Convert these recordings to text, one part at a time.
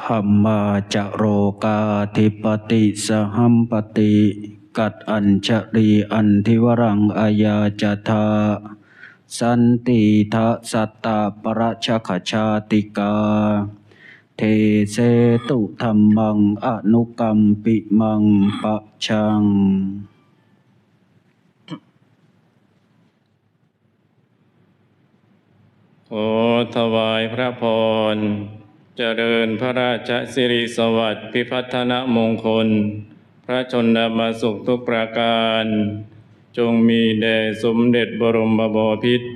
พัมมาจโรกาธิปติสหัมปติกัดอัญชรีอันทิวรังอายาจทาสันติทะสัตตาปรชขชาติกา เทเสตุธรรมังอนุกรรมปิมังปะชังขอถวายพระพร เจริญพระราชสิริสวัสดิ์พิพัฒนมงคล พระชนมาสุขทุกประการ จงมีแด่สมเด็จบรมบพิตร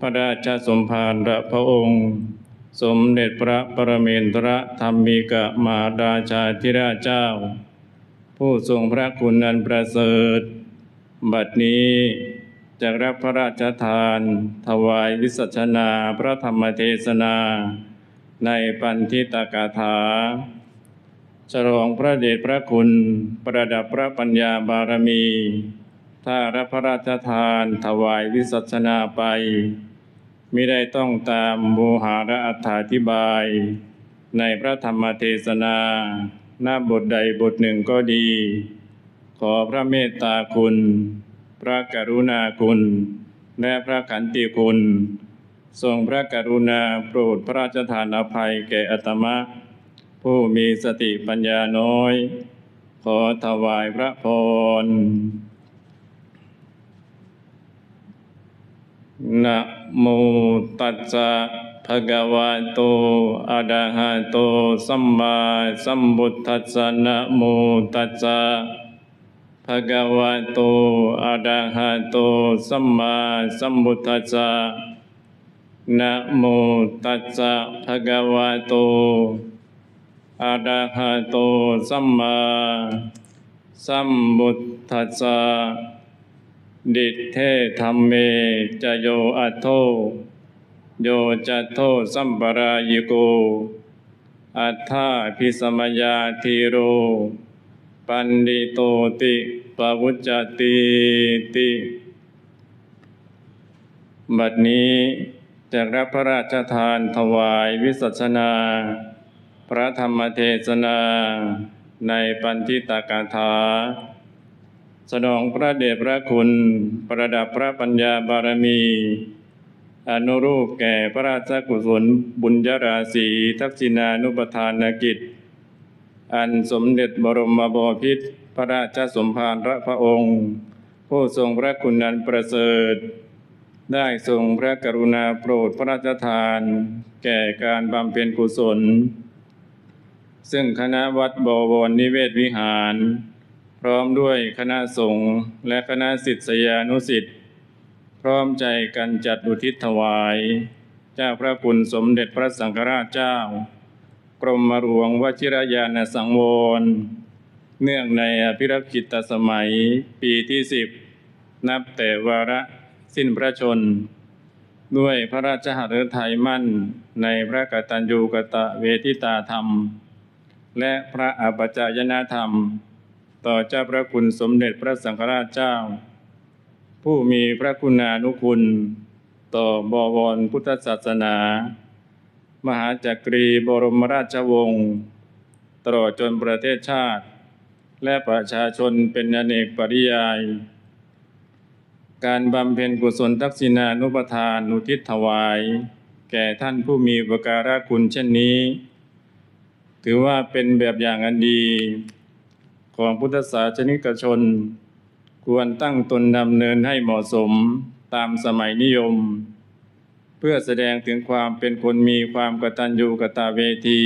พระราชสมภารพระองค์ สมเด็จพระปรเมนทรธรรมิกมาราชาธิราชเจ้า ผู้ทรงพระคุณอันประเสริฐ บัดนี้จะรับพระราชทาน ถวายวิสัชนาพระธรรมเทศนา ในปันทิตกาถาฉลองพระเดชพระคุณประดับพระปัญญาบารมีถ้ารับพระราชทานถวายวิสัชนาไปมิได้ต้องตามโมหาระอัฏฐาธิบาย ในพระธรรมเทศนาหน้าบทใดบทหนึ่งก็ดี ขอพระเมตตาคุณ พระกรุณาคุณ และพระขันติคุณ ทรงพระกรุณาโปรดพระราชทานอภัยแก่อัตมะ ผู้มีสติปัญญาน้อย ขอถวายพระพรนะโมตัสสะภะคะวะโตอะระหะโตสัมมาสัมพุทธัสสะนะโมตัสสะภะคะวะโตอะระหะโตสัมมาสัมพุทธัสสะ นะโมตัสสะภะคะวะโต อะระหะโตสัมมาสัมพุทธัสสะดิเทธรรมเมจโยอัตโทโยจัตโทสัมปรายิโก อัฏฐาพิสมยาธีโร ปันดิโตติปวุจจติติ บัดนี้ จะรับพระราชทานถวายวิสัชนา พระธรรมเทศนาในปันทิตกาถา สนองพระเดชพระคุณประดับพระปัญญาบารมี อนุรูปแก่พระราชกุศลบุญญาราศีทักษิณานุปทานกิจ อันสมเด็จบรมบพิตรพระราชสมภารพระองค์ ผู้ทรงพระคุณอันประเสริฐ ได้ทรงพระกรุณาโปรดพระราชทาน แก่การบำเพ็ญกุศล ซึ่งคณะวัดบวรนิเวศวิหาร พร้อมด้วยคณะสงฆ์และคณะศิษยานุศิษย์พร้อมใจกันจัดอุทิศถวาย เจ้าพระคุณสมเด็จพระสังฆราชเจ้า กรมหลวงวชิรยานสังวร เนื่องในอภิรักษิตสมัยปีที่สิบนับแต่วาระ สิ้นพระชน ด้วยพระราชหฤทัยมั่นในพระกตัญญูกตเวทิตาธรรม และพระอภิจายนธรรม ต่อเจ้าพระคุณสมเด็จพระสังฆราชเจ้า ผู้มีพระคุณานุคุณ ต่อบวรพุทธศาสนา มหาจักรีบรมราชวงศ์ตลอดจนประเทศชาติ และประชาชนเป็นอเนกปริยาย การบำเพ็ญกุศลทักษิณานุปทานอุทิศถวาย แก่ท่านผู้มีอุปการะคุณเช่นนี้ ถือว่าเป็นแบบอย่างอันดีของพุทธศาสนิกชน ควรตั้งตนดำเนินให้เหมาะสมตามสมัยนิยม เพื่อแสดงถึงความเป็นคนมีความกตัญญูกตาเวที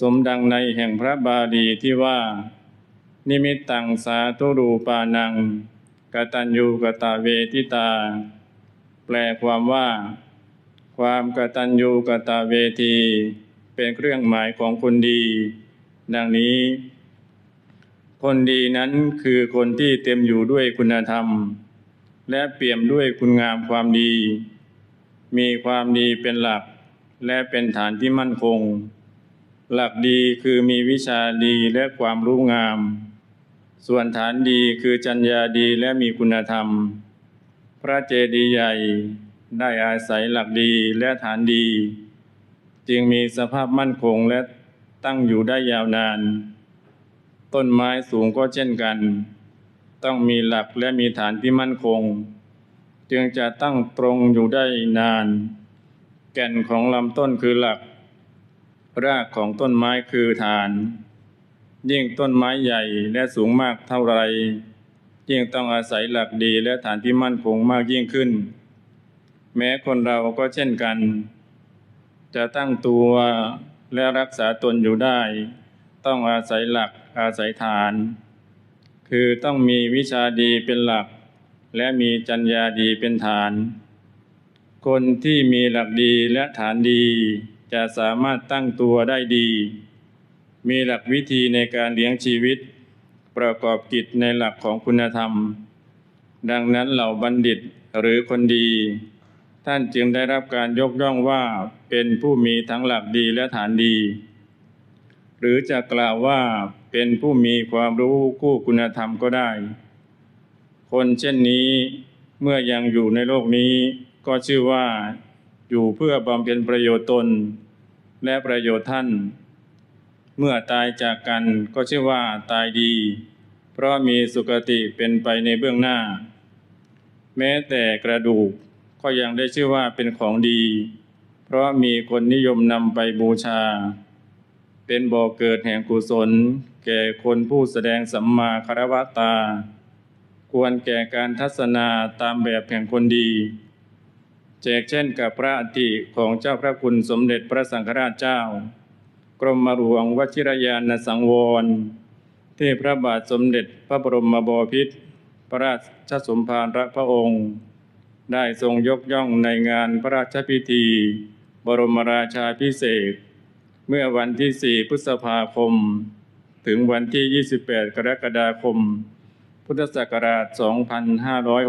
สมดังในแห่งพระบาลีที่ว่า นิมิตตังสาธุรูปานัง กตัญญูกตเวทิตา แปลความว่า ความกตัญญูกตเวที เป็นเครื่องหมายของคนดี ดังนี้ คนดีนั้นคือคนที่เต็มอยู่ด้วยคุณธรรม และเปี่ยมด้วยคุณงามความดี มีความดีเป็นหลัก และเป็นฐานที่มั่นคง หลักดีคือมีวิชาดีและความรู้งาม ส่วนฐานดีคือจัญญาดีและมีคุณธรรม พระเจดีย์ใหญ่ได้อาศัยหลักดีและฐานดี จึงมีสภาพมั่นคงและตั้งอยู่ได้ยาวนาน ต้นไม้สูงก็เช่นกัน ต้องมีหลักและมีฐานที่มั่นคง จึงจะตั้งตรงอยู่ได้นาน แก่นของลำต้นคือหลัก รากของต้นไม้คือฐาน ยิ่งต้นไม้ใหญ่และสูงมากเท่าไรยิ่งต้องอาศัยหลักดีและฐานที่มั่นคงมากยิ่งขึ้น แม้คนเราก็เช่นกัน จะตั้งตัวและรักษาตนอยู่ได้ ต้องอาศัยหลักอาศัยฐาน คือต้องมีวิชาดีเป็นหลัก และมีจัญญาดีเป็นฐาน คนที่มีหลักดีและฐานดีจะสามารถตั้งตัวได้ดี มีหลักวิธีในการเลี้ยงชีวิต ประกอบกิจในหลักของคุณธรรม ดังนั้นเหล่าบัณฑิตหรือคนดี ท่านจึงได้รับการยกย่องว่าเป็นผู้มีทั้งหลักดีและฐานดี หรือจะกล่าวว่าเป็นผู้มีความรู้คู่คุณธรรมก็ได้ คนเช่นนี้เมื่อยังอยู่ในโลกนี้ก็ชื่อว่าอยู่เพื่อบำเพ็ญประโยชน์ตน และประโยชน์ท่าน เมื่อตายจากกันก็ชื่อว่าตายดี เพราะมีสุคติเป็นไปในเบื้องหน้า แม้แต่กระดูกก็ยังได้ชื่อว่าเป็นของดี เพราะมีคนนิยมนำไปบูชา เป็นบ่อเกิดแห่งกุศล แก่คนผู้แสดงสัมมาคารวะตา ควรแก่การทัศนาตามแบบแห่งคนดี แจกเช่นกับพระอธิของเจ้าพระคุณสมเด็จพระสังฆราชเจ้า กรมหลวงวชิรยานสังวร ที่พระบาทสมเด็จพระบรมบพิตรพระราชสมภารพระองค์ ได้ทรงยกย่องในงานพระราชพิธี บรมราชาพิเศษ เมื่อวันที่ 4 พฤษภาคม ถึงวันที่ 28 กรกฎาคม พุทธศักราช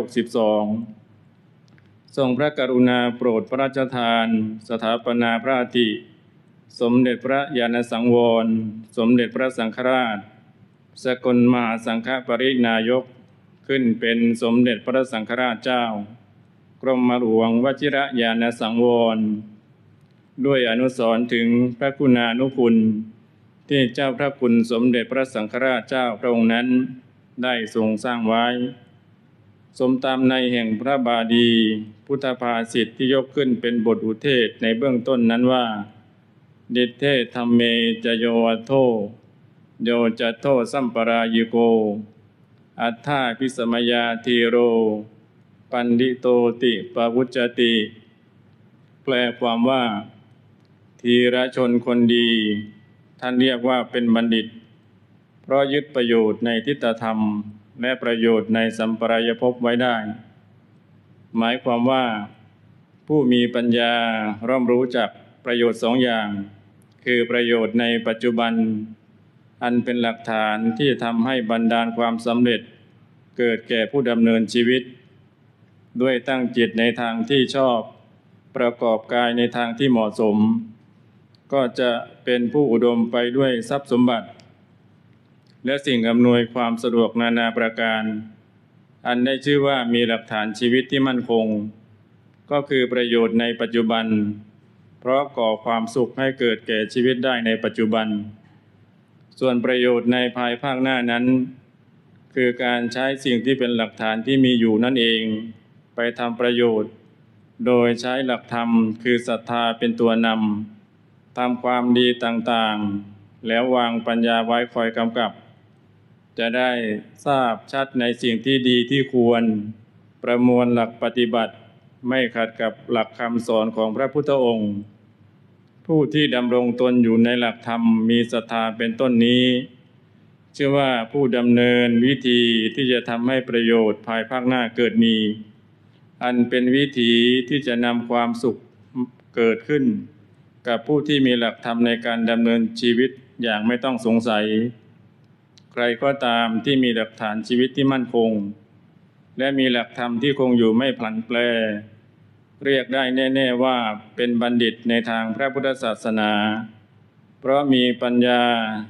2562 ทรงพระกรุณาโปรดพระราชทาน สถาปนาพระอาทิ สมเด็จพระญาณสังวร สมเด็จพระสังฆราช สกลมหาสังฆปรินายก ขึ้นเป็นสมเด็จพระสังฆราชเจ้า กรมหลวงวชิระญาณสังวร ด้วยอนุสรณ์ถึงพระคุณานุคุณ ที่เจ้าพระคุณสมเด็จพระสังฆราชเจ้าพระองค์นั้น ได้ทรงสร้างไว้ สมตามในแห่งพระบาดี พุทธภาษิตที่ยกขึ้นเป็นบทอุเทศในเบื้องต้นนั้นว่า ดิเทธรรมเมจโยอัตโท โยจะโทสัมปรายิโก อัฏฐาพิสมยาทีโร ปันดิโตติปวุจจติ แปลความว่า ทีระชนคนดี ท่านเรียกว่าเป็นบัณฑิต เพราะยึดประโยชน์ในทิฏฐธรรม และประโยชน์ในสัมปรายภพไว้ได้ หมายความว่า ผู้มีปัญญาร่อมรู้จักประโยชน์สองอย่าง คือประโยชน์ในปัจจุบัน อันเป็นหลักฐานที่ทำให้บรรดาลความสำเร็จ เกิดแก่ผู้ดำเนินชีวิต ด้วยตั้งจิตในทางที่ชอบ ประกอบกายในทางที่เหมาะสม ก็จะเป็นผู้อุดมไปด้วยทรัพย์สมบัติ และสิ่งอำนวยความสะดวกนานาประการ อันได้ชื่อว่ามีหลักฐานชีวิตที่มั่นคง ก็คือประโยชน์ในปัจจุบัน เพราะก่อความสุขให้เกิดแก่ชีวิตได้ในปัจจุบัน ส่วนประโยชน์ในภายภาคหน้านั้น คือการใช้สิ่งที่เป็นหลักฐานที่มีอยู่นั่นเอง ไปทำประโยชน์ โดยใช้หลักธรรมคือศรัทธาเป็นตัวนำทำความดีต่างๆ แล้ววางปัญญาไว้คอยกำกับ จะได้ทราบชัดในสิ่งที่ดีที่ควร ประมวลหลักปฏิบัติ ไม่ขัดกับหลักคำสอนของพระพุทธองค์ ผู้ที่ดำรงตนอยู่ในหลักธรรมมีศรัทธาเป็นต้นนี้เชื่อว่าผู้ดำเนินวิธีที่จะทำให้ประโยชน์ภายภาคหน้าเกิดมี อันเป็นวิธีที่จะนำความสุขเกิดขึ้น กับผู้ที่มีหลักธรรมในการดำเนินชีวิตอย่างไม่ต้องสงสัย ใครก็ตามที่มีหลักฐานชีวิตที่มั่นคง และมีหลักธรรมที่คงอยู่ไม่พลันแปร เรียกได้แน่ ๆว่าเป็นบัณฑิตในทางพระพุทธศาสนา เพราะมีปัญญา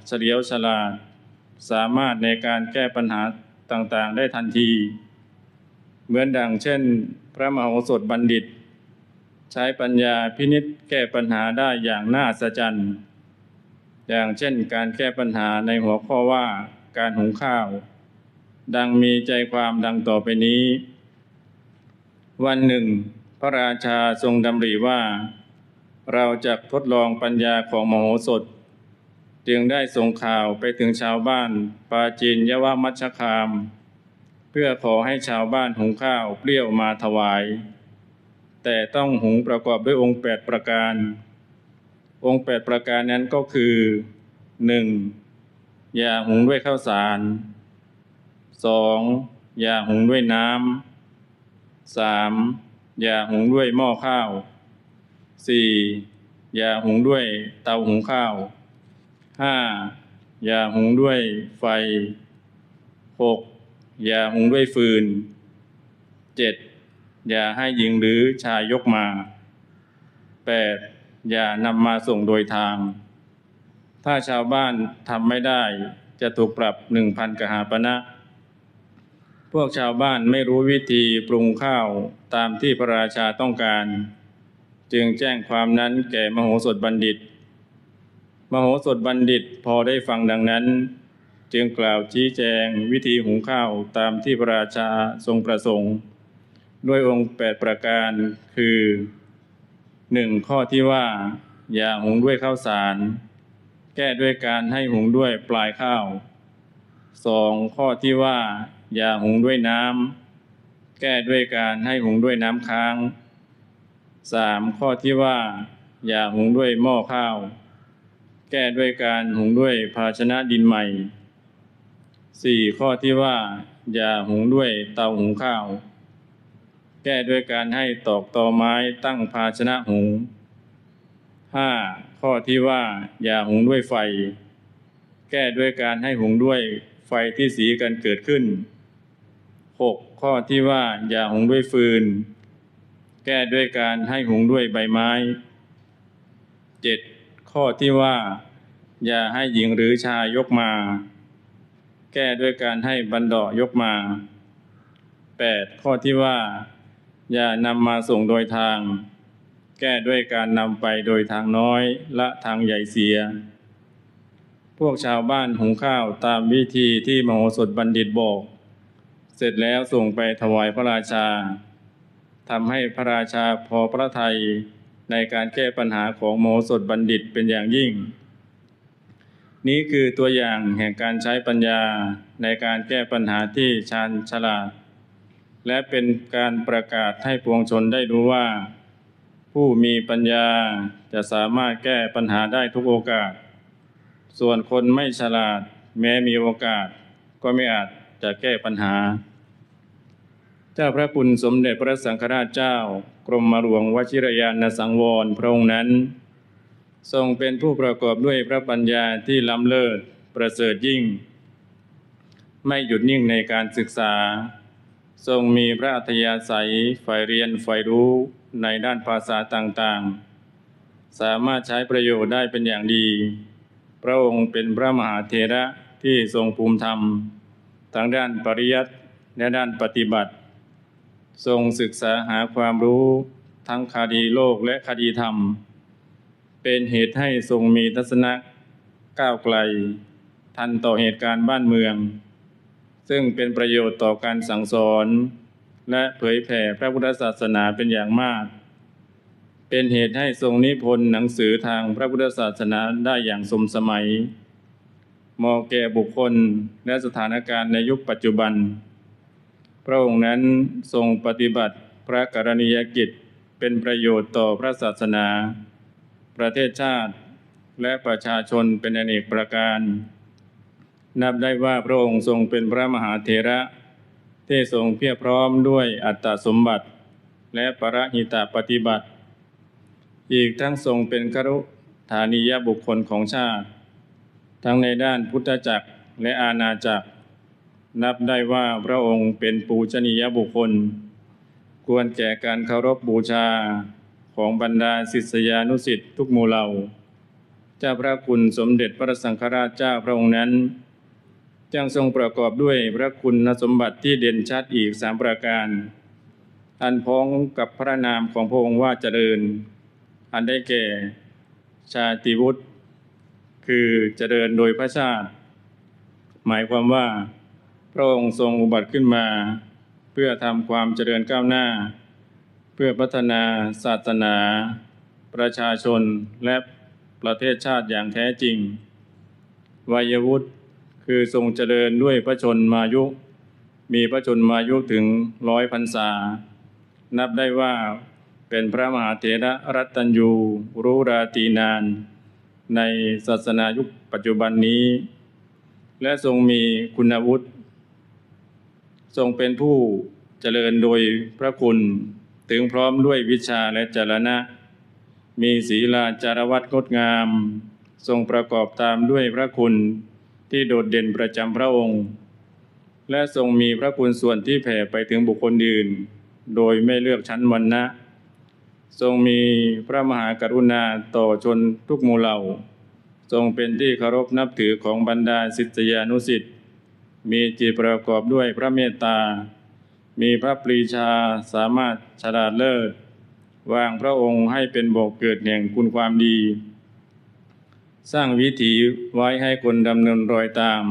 เฉลียวฉลาด สามารถในการแก้ปัญหาต่างๆ ได้ทันที เหมือนดังเช่น พระมโหสถบัณฑิต ใช้ปัญญาพินิษแก้ปัญหาได้อย่างน่าอัศจรรย์อย่างเช่นการแก้ปัญหาในหัวข้อว่าการหุงข้าว ดังมีใจความดังต่อไปนี้ วันหนึ่ง พระราชาทรงดำริว่า เราจะทดลองปัญญาของมโหสถ จึงได้ส่งข่าวไปถึงชาวบ้านปาจีนยวมัชคาม เพื่อขอให้ชาวบ้านหุงข้าวเปรี้ยวมาถวาย แต่ต้องหุงประกอบด้วยองค์แปดประการ องค์แปดประการนั้นก็คือหนึ่งอย่าหุงด้วยข้าวสารสองย่าหุงด้วยน้ำสาม อย่าหุงด้วยหม้อข้าวสี่อย่าหุงด้วยเตาหุงข้าวห้าอย่าหุงด้วยไฟหกอย่าหุงด้วยฟืนเจ็ดอย่าให้หญิงหรือชายยกมาแปดอย่านำมาส่งโดยทาง ถ้าชาวบ้านทำไม่ได้จะถูกปรับหนึ่งพันกหาปณะ พวกชาวบ้านไม่รู้วิธีปรุงข้าวตามที่พระราชาต้องการ จึงแจ้งความนั้นแก่มโหสถบัณฑิต มโหสถบัณฑิตพอได้ฟังดังนั้น จึงกล่าวชี้แจงวิธีหุงข้าวตามที่พระราชาทรงประสงค์ ด้วยองค์แปดประการคือหนึ่งข้อที่ว่า อย่าหุงด้วยข้าวสาร แก้ด้วยการให้หุงด้วยปลายข้าวสองข้อที่ว่า อย่าหุงด้วยน้ำแก้ด้วยการให้หุงด้วยน้ำค้างสามข้อที่ว่า อย่าหุงด้วยหม้อข้าว แก้ด้วยการหุงด้วยภาชนะดินใหม่สี่ข้อที่ว่า อย่าหุงด้วยเตาหุงข้าว แก้ด้วยการให้ตอกตอไม้ตั้งภาชนะหุงห้าข้อที่ว่า อย่าหุงด้วยไฟ แก้ด้วยการให้หุงด้วยไฟที่สีกันเกิดขึ้น หกข้อที่ว่าอย่าหุงด้วยฟืน แก้ด้วยการให้หุงด้วยใบไม้เจ็ดข้อที่ว่า อย่าให้หญิงหรือชายยกมา แก้ด้วยการให้บันดาะยกมาแปดข้อที่ว่า อย่านำมาส่งโดยทาง แก้ด้วยการนำไปโดยทางน้อยและทางใหญ่เสียพวกชาวบ้านหุงข้าวตามวิธีที่มโหสถบัณฑิตบอก เสร็จแล้วส่งไปถวายพระราชาทำให้พระราชาพอพระทัยในการแก้ปัญหาของโหสถบัณฑิตเป็นอย่างยิ่ง นี้คือตัวอย่างแห่งการใช้ปัญญาในการแก้ปัญหาที่ชาญฉลาด และเป็นการประกาศให้ปวงชนได้รู้ว่า ผู้มีปัญญาจะสามารถแก้ปัญหาได้ทุกโอกาส ส่วนคนไม่ฉลาดแม้มีโอกาสก็ไม่อาจจะแก้ปัญหา เจ้าพระคุณสมเด็จพระสังฆราชเจ้า กรมหลวงวชิรยานสังวรพระองค์นั้น ทรงเป็นผู้ประกอบด้วยพระปัญญาที่ล้ำเลิศประเสริฐยิ่ง ไม่หยุดนิ่งในการศึกษา ทรงมีพระอัธยาศัยฝ่ายเรียนฝ่ายรู้ในด้านภาษาต่างๆ สามารถใช้ประโยชน์ได้เป็นอย่างดี พระองค์เป็นพระมหาเถระที่ทรงภูมิธรรม ทั้งด้านปริยัติและด้านปฏิบัติ ทรงศึกษาหาความรู้ทั้งคดีโลกและคดีธรรม เป็นเหตุให้ทรงมีทัศนะก้าวไกล ทันต่อเหตุการณ์บ้านเมือง ซึ่งเป็นประโยชน์ต่อการสั่งสอน และเผยแผ่พระพุทธศาสนาเป็นอย่างมาก เป็นเหตุให้ทรงนิพนธ์หนังสือทางพระพุทธศาสนาได้อย่างสมสมัยเหมาะแก่บุคคลและสถานการณ์ในยุคปัจจุบัน ระองค์นั้นทรงปฏิบัติพระกรณียกิจเป็นประโยชน์ต่อพระศาสนา ประเทศชาติและประชาชนเป็นอเนกประการ นับได้ว่าพระองค์ทรงเป็นพระมหาเถระที่ทรงเพียรพร้อมด้วยอัตตสมบัติ และปรหิตาปฏิบัติ อีกทั้งทรงเป็นครุฐานียบุคคลของชาติ ทั้งในด้านพุทธจักรและอาณาจักร นับได้ว่าพระองค์เป็นปูชนียบุคคล ควรแก่การเคารพบูชาของบรรดาศิษยานุสิษย์ทุกหมู่เหล่า เจ้าพระคุณสมเด็จพระสังฆราชเจ้าพระองค์นั้นยังทรงประกอบด้วยพระคุณสมบัติที่เด่นชัดอีกสามประการ อันพ้องกับพระนามของพระองค์ว่าเจริญ อันได้แก่ ชาติวุฒิคือเจริญโดยพระชาติ หมายความว่า พระองค์ทรงอุบัติขึ้นมา เพื่อทำความเจริญก้าวหน้า เพื่อพัฒนาศาสนา ประชาชนและประเทศชาติอย่างแท้จริง วัยวุฒิคือทรงเจริญด้วยพระชนมายุ มีพระชนมายุถึงร้อยพรรษา นับได้ว่าเป็นพระมหาเถระรัตตัญยูรู้ราตีนาน ในศาสนายุคปัจจุบันนี้ และทรงมีคุณวุฒิ ทรงเป็นผู้เจริญโดยพระคุณถึงพร้อมด้วยวิชาและจรณะ มีศีลาจารวัตงดงาม ทรงประกอบตามด้วยพระคุณที่โดดเด่นประจำพระองค์ และทรงมีพระคุณส่วนที่แผ่ไปถึงบุคคลอื่น โดยไม่เลือกชั้นวรรณะ ทรงมีพระมหากรุณาต่อชนทุกหมู่เหล่า ทรงเป็นที่เคารพนับถือของบรรดาศิษยานุศิษย มีจิตประกอบด้วยพระเมตตา มีพระปรีชาสามารถฉลาดเลิศวางพระองค์ให้เป็นบอกเกิดแห่งคุณความดี สร้างวิถีไว้ให้คนดำเนินรอยตาม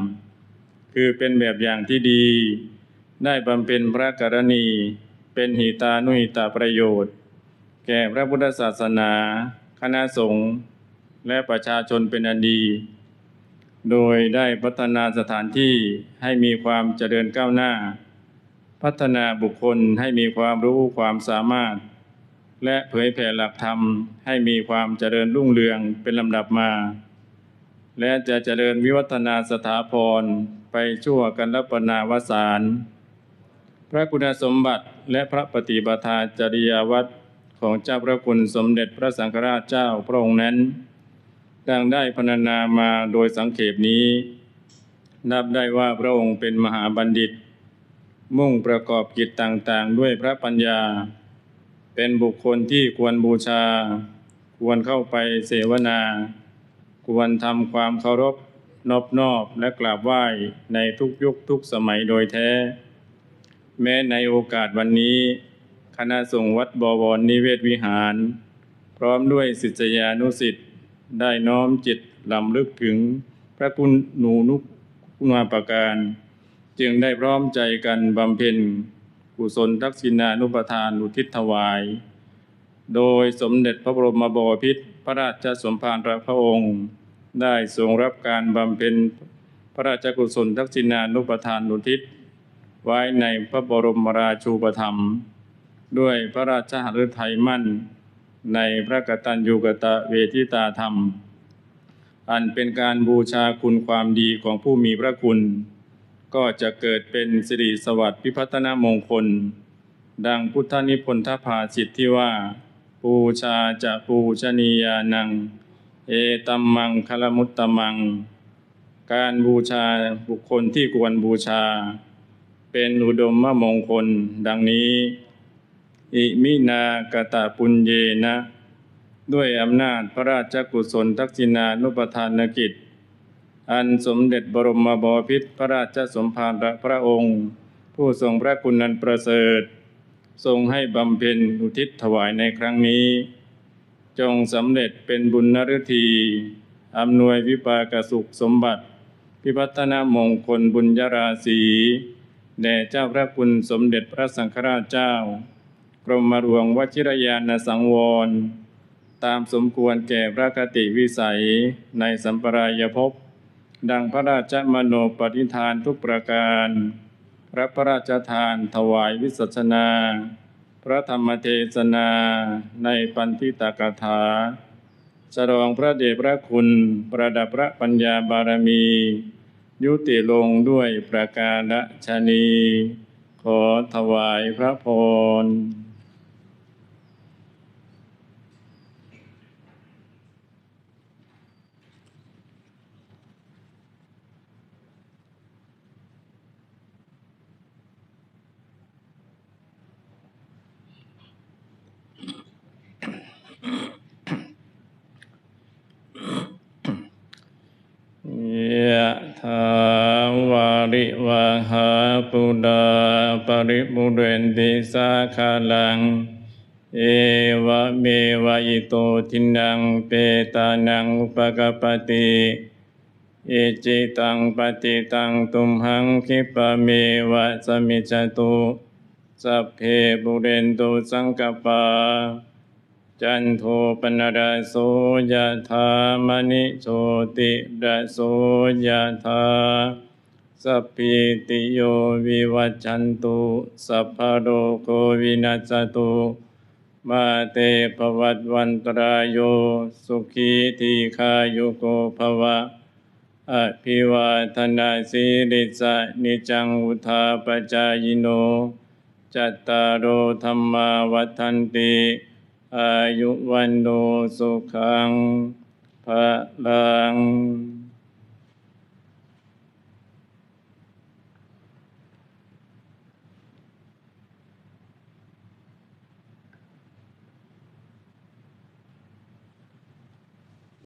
คือเป็นแบบอย่างที่ดี ได้บำเพ็ญพระกรณี เป็นหิตานุหิตาประโยชน์ แก่พระพุทธศาสนา คณะสงฆ์และประชาชนเป็นอันดี โดยได้พัฒนาสถานที่ให้มีความเจริญก้าวหน้า พัฒนาบุคคลให้มีความรู้ความสามารถ และเผยแผ่หลักธรรมให้มีความเจริญรุ่งเรืองเป็นลำดับมา และจะเจริญวิวัฒนาสถาพรไปชั่วกันลปนาวสารพระคุณสมบัติและพระปฏิบัติจริยวัตรของเจ้าพระคุณสมเด็จพระสังฆราชเจ้าพระองค์นั้น ดังได้พรรณนามาโดยสังเขปนี้ นับได้ว่าพระองค์เป็นมหาบัณฑิต มุ่งประกอบกิจต่างๆ ด้วยพระปัญญา เป็นบุคคลที่ควรบูชา ควรเข้าไปเสวนา ควรทำความเคารพนอบนอบและกราบไหว้ในทุกยุคทุกสมัยโดยแท้ แม้ในโอกาสวันนี้ คณะสงฆ์วัดบวรนิเวศวิหาร พร้อมด้วยศิษยานุศิษย์ ได้น้อมจิตลำลึกถึงพระคุณหนูนุคุณาประการ จึงได้พร้อมใจกันบำเพ็ญกุศลทักษิณานุปทานอุทิศถวาย โดยสมเด็จพระบรมบพิตรพระราชสมภารพระองค์ ได้ทรงรับการบำเพ็ญพระราชกุศลทักษิณานุปทานอุทิศ ไว้ในพระบรมราชูปถัมภ์ด้วยพระราชหฤทัยมั่น ในพระกตัญญูกตะเวทิตาธรรม อันเป็นการบูชาคุณความดีของผู้มีพระคุณ ก็จะเกิดเป็นสิริสวัสดิ์พิพัฒนามงคล ดังพุทธนิพนธภาสิทธิว่า ปูชาจะปูชนียานัง เอตัมมังคลมุตตมัง การบูชาบุคคลที่ควรบูชา เป็นอุดมมงคลดังนี้ อิมินากตะปุญเยนะ ด้วยอำนาจพระราชกุศลทักษิณานุปทานกิจ อันสมเด็จบรมบพิตรพระราชสมภารพระองค์ ผู้ทรงพระคุณนันประเสริฐ ทรงให้บำเพ็ญอุทิศถวายในครั้งนี้ จงสำเร็จเป็นบุญนฤทีอำนวยวิปากสุขสมบัติ พิพัฒนามงคลบุญยราศีแด่เจ้าพระคุณสมเด็จพระสังฆราชเจ้า รมหลวงวชิรยานสังวร ตามสมควรแก่พระคติวิสัยในสัมปรายภพ ดังพระราชมโนปฏิทานทุกประการ พระพระราชทานถวายวิสัชนา พระธรรมเทศนาในปันทิตากถาฉลองพระเดชพระคุณประดับพระปัญญาบารมี ยุติลงด้วยประการชนี ขอถวายพระพร ยะถาวาริวาหา ปุดาปริปุเรนติสาคาลัง เอวะเมวะอิโตทินังเปตานังอุปกปปติเอจิตังปฏิตังตุมหังคิปะเมวะสมิจจตุสัพเพบุเรนตุสังกปา จันโทปนรโสยธามณิโชติระโสยธา สัพพิติโยวิวัจจันตุสัพพะโรโควินัสตุมาเตภวัตวันตรายโยสุขีทีขายุโกภวะ อภิวาทนาสีริสะนิจังอุทาปจายโน จัตตารโอธรรมาวัฏันติอายุวันโนสุขังพระลัง